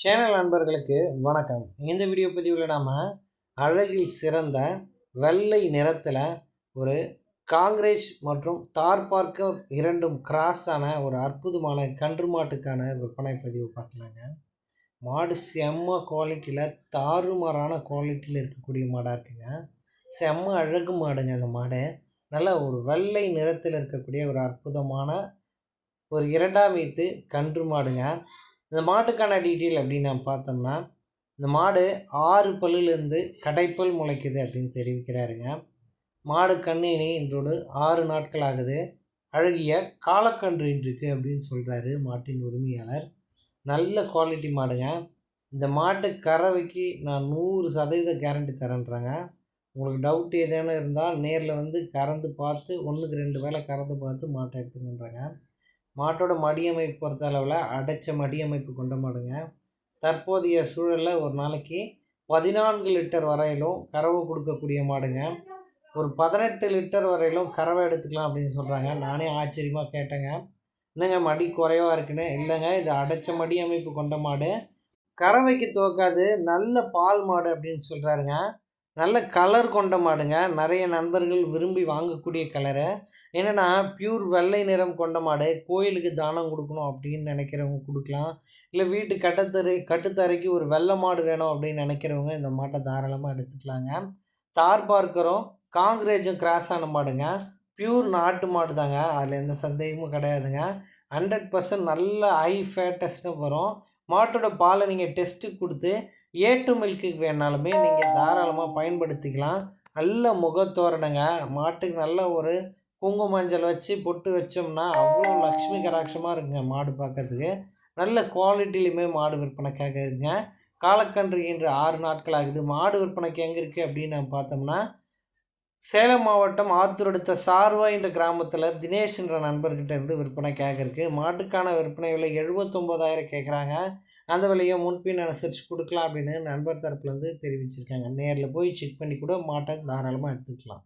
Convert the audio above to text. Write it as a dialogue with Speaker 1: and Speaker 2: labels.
Speaker 1: Channel நண்பர்களுக்கு வணக்கம். இந்த வீடியோ பதிவில் நாம் அழகில் சிறந்த வெள்ளை நிறத்தில் ஒரு காங்கிரேஜ் மற்றும் தார் பார்க்க இரண்டும் கிராஸான ஒரு அற்புதமான கன்று மாட்டுக்கான விற்பனை பதிவு பார்க்கலாங்க. மாடு செம்ம குவாலிட்டியில் தாறுமாறான குவாலிட்டியில் இருக்கக்கூடிய மாடாக இருக்குங்க. செம்ம அழகு மாடுங்க அந்த மாடு. நல்ல ஒரு வெள்ளை நிறத்தில் இருக்கக்கூடிய ஒரு அற்புதமான ஒரு இரண்டாம் வீத்து கன்று மாடுங்க. இந்த மாட்டுக்கான டீட்டெயில் அப்படின்னு நம்ம பார்த்தோம்னா இந்த மாடு ஆறு பல்லுலேருந்து கடைப்பல் முளைக்குது அப்படின்னு தெரிவிக்கிறாருங்க. மாடு கண்ணினி இன்றோடு ஆறு நாட்கள் ஆகுது. அழகிய காலக்கன்று இன்றிருக்கு அப்படின்னு சொல்கிறாரு மாட்டின் உரிமையாளர். நல்ல குவாலிட்டி மாடுங்க. இந்த மாட்டு கறவைக்கு நான் நூறு சதவீத கேரண்டி தரேன்றாங்க. உங்களுக்கு டவுட் ஏதேனும் இருந்தால் நேரில் வந்து கறந்து பார்த்து ஒன்றுக்கு ரெண்டு வேலை கறந்து பார்த்து மாட்டை எடுத்துக்கின்றாங்க மாட்டோட மடியமைப்பு பொறுத்த அளவில் அடைச்ச மடியமைப்பு கொண்ட மாடுங்க. தற்போதைய சூழலில் ஒரு நாளைக்கு பதினான்கு லிட்டர் வரையிலும் கறவை கொடுக்கக்கூடிய மாடுங்க. ஒரு பதினெட்டு லிட்டர் வரையிலும் கறவை எடுத்துக்கலாம் அப்படின்னு சொல்கிறாங்க நானே ஆச்சரியமாக கேட்டேங்க. என்னங்க மடி குறைவாக இருக்குன்னு? இல்லைங்க இது அடைச்ச மடி அமைப்பு கொண்ட மாடு. கறவைக்கு துவக்காது நல்ல பால் மாடு அப்படின்னு சொல்கிறாருங்க நல்ல கலர் கொண்ட மாடுங்க. நிறைய நண்பர்கள் விரும்பி வாங்கக்கூடிய கலரு என்னென்னா பியூர் வெள்ளை நிறம் கொண்ட மாடு. கோயிலுக்கு தானம் கொடுக்கணும் அப்படின்னு நினைக்கிறவங்க கொடுக்கலாம். இல்லை வீட்டு கட்டத்தரை கட்டுத்தரைக்கு ஒரு வெள்ளை மாடு வேணும் அப்படின்னு நினைக்கிறவங்க இந்த மாட்டை தாராளமாக எடுத்துக்கலாங்க. தார் பார்க்கரும் காங்கிரேஜும் கிராஸ் ஆன மாடுங்க. பியூர் நாட்டு மாடு தாங்க அதில் எந்த சந்தேகமும் கிடையாதுங்க. ஹண்ட்ரட் பர்சன்ட் நல்ல ஹை ஃபேட்டஸ்ட்னு வரும். மாட்டோட பாலை நீங்கள் டெஸ்ட்டு கொடுத்து ஏ டு மில்க்குக்கு வேணாலுமே நீங்கள் தாராளமாக பயன்படுத்திக்கலாம். நல்ல முகத்தோரணங்க. மாட்டுக்கு நல்ல ஒரு குங்கும மஞ்சள் வச்சு பொட்டு வச்சோம்னா அவ்வளோ லக்ஷ்மி கராட்சமாக இருக்குங்க மாடு பார்க்கறதுக்கு நல்ல குவாலிட்டிலையுமே மாடு விற்பனைக்காக இருக்குங்க. காலக்கன்று இன்று ஆறு நாட்கள் ஆகுது. மாடு விற்பனைக்கு எங்கே இருக்குது அப்படின்னு நம்ம பார்த்தோம்னா சேலம் மாவட்டம் ஆத்தூர் அடுத்த சார்வா என்ற கிராமத்தில் தினேஷ் என்ற நண்பர்கிட்ட இருந்து விற்பனைக்காக இருக்குது மாட்டுக்கான விற்பனை விலை எழுபத்தொம்போதாயிரம் கேட்குறாங்க அந்த விலையை முன்பின் அனுசரித்து கொடுக்கலாம் அப்படின்னு நண்பர் தரப்புலேருந்து தெரிவிச்சிருக்காங்க. நேரில் போய் செக் பண்ணி கூட மாட்டை தாராளமாக எடுத்துக்கலாம்.